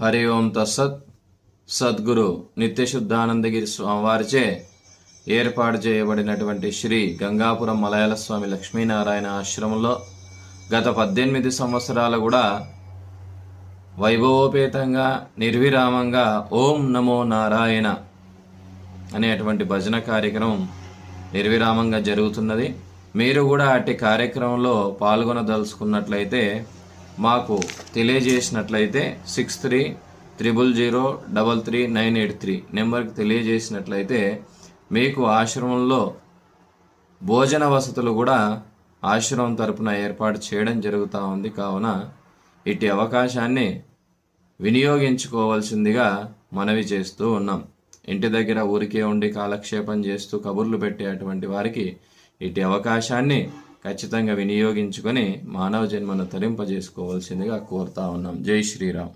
హరి ఓం తస్సత్ సద్గురు నిత్యశుద్ధానందగిరి స్వామివారిచే ఏర్పాటు చేయబడినటువంటి శ్రీ గంగాపురం మలయాళ స్వామి లక్ష్మీనారాయణ ఆశ్రమంలో గత పద్దెనిమిది సంవత్సరాలు కూడా వైభవోపేతంగా నిర్విరామంగా ఓం నమో నారాయణ అనేటువంటి భజన కార్యక్రమం నిర్విరామంగా జరుగుతున్నది. మీరు కూడా అట్టి కార్యక్రమంలో పాల్గొనదలుచుకున్నట్లయితే మాకు తెలియజేసినట్లయితే six three triple zero double three nine eight three నెంబర్కి తెలియజేసినట్లయితే మీకు ఆశ్రమంలో భోజన వసతులు కూడా ఆశ్రమం తరపున ఏర్పాటు చేయడం జరుగుతూ ఉంది. కావున ఇటు అవకాశాన్ని వినియోగించుకోవాల్సిందిగా మనవి చేస్తూ ఉన్నాం. ఇంటి దగ్గర ఊరికే ఉండి కాలక్షేపం చేస్తూ కబుర్లు పెట్టేటువంటి వారికి ఇటు అవకాశాన్ని ఖచ్చితంగా వినియోగించుకొని మానవ జన్మను తరింపజేసుకోవాల్సిందిగా కోరుతా ఉన్నాం. జై శ్రీరామ్.